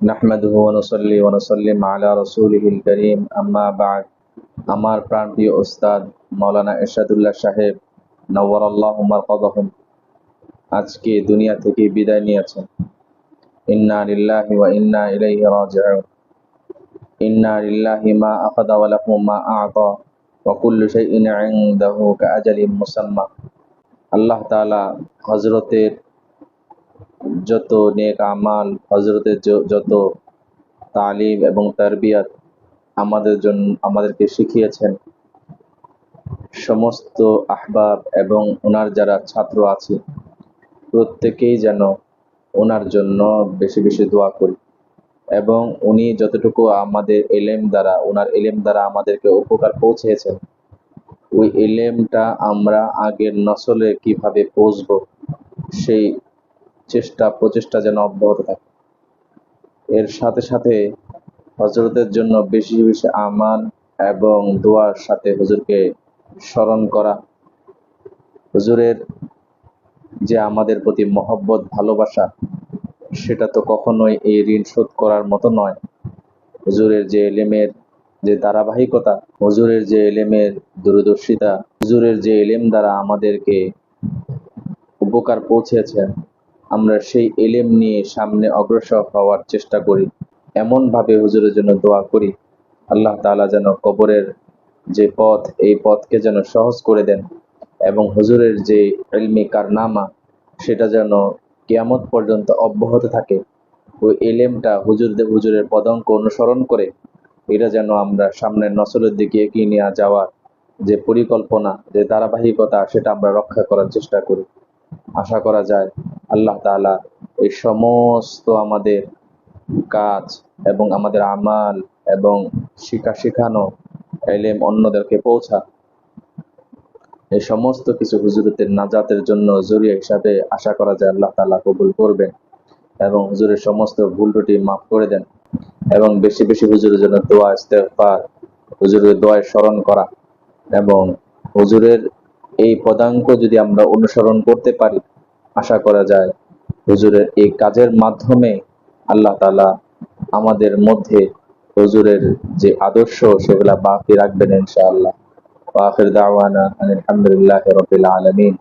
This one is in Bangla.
নাহমাদুহু ওয়া নুসাল্লি ওয়া নুসাল্লিম আলা রাসূলিহিল কারীম আম্মা বা'দ আমার প্রাণপ্রিয় ওস্তাদ মাওলানা এরশাদুল্লাহ সাহেব নওয়ারাল্লাহু মারকাদাহুম। আজকে দুনিয়া থেকে বিদায় নিয়েছেন। ইন্না লিল্লাহি ওয়া ইন্না ইলাইহি রাজিউন। ইন্না লিল্লাহি মা আখাযা ওয়া লাহু মা আ'তা ওয়া কুল্লু শাইইন আল্লাহ তাআলা হযরতের যত নেক আমাল হজরতের যত তালিম এবং তারবিয়াত আমাদের জন্য আমাদেরকে শিখিয়েছেন, সমস্ত আহবাব এবং ওনার যারা ছাত্র আছে, প্রত্যেকেই যেন ওনার জন্য বেশি বেশি দোয়া করি এবং উনি যতটুকু আমাদের এলেম দ্বারা, ওনার এলেম দ্বারা আমাদেরকে উপকার পৌঁছেছেন, ওই এলেমটা আমরা আগের নসলে কীভাবে পৌঁছবো, সেই চেষ্টা, প্রচেষ্টা যেন অব্যাহত থাকে। এর সাথে সাথে হজরতের জন্য বেশি বেশি আমাল এবং দোয়ার সাথে হুজুরকে স্মরণ করা। হুজুরের যে আমাদের প্রতি মহব্বত, ভালোবাসা, সেটা তো কখনোই এই ঋণ শোধ করার মতো নয়। হুজুরের যে এলেমের যে ধারাবাহিকতা হুজুরের যে এলেমের দূরদর্শিতা হুজুরের যে এলেম দ্বারা আমাদেরকে উপকার পৌঁছেছেন আমরা সেই এলেম নিয়ে সামনে অগ্রসর হওয়ার চেষ্টা করি, এমনভাবে হুজুরের জন্য দোয়া করি। আল্লাহ তালা যেন কবরের যে পথ, এই পথকে যেন সহজ করে দেন এবং হুজুরের যে এলমি কারনামা, সেটা যেন কেয়ামত পর্যন্ত অব্যাহত থাকে। ওই এলেমটা হুজুরদের হুজুরের পদঙ্ক অনুসরণ করে, এটা যেন আমরা সামনের নসলের দিকে এগিয়ে নিয়ে যাওয়ার যে পরিকল্পনা, যে ধারাবাহিকতা, সেটা আমরা রক্ষা করার চেষ্টা করি। আশা করা যায় আল্লাহ তাআলা এই সমস্ত আমাদের কাজ এবং আমাদের আমাল এবং শিক্ষা শেখানো, এলেম অন্যদেরকে পৌঁছা। এই সমস্ত কিছু হুজুরতের নাজাতের জন্য জরিয়া হিসাবে আশা করা যায় আল্লাহ তাআলা কবুল করবেন এবং হুজুরের সমস্ত ভুল ত্রুটি মাফ করে দেন এবং বেশি বেশি হুজুরের জন্য দোয়া, ইস্তেগফার, হুজুরের দোয়ায় স্মরণ করা এবং হুজুরের এই পদাঙ্ক যদি আমরা অনুসরণ করতে পারি আশা করা যায়। হুজুরের এই কাজের মাধ্যমে আল্লাহ তালা আমাদের মধ্যে হুজুরের যে আদর্শ, সেগুলা বাকি রাখবেন ইনশাআল্লাহ। আখির দাওয়ানা আলহামদুলিল্লাহ রবিল আলামিন।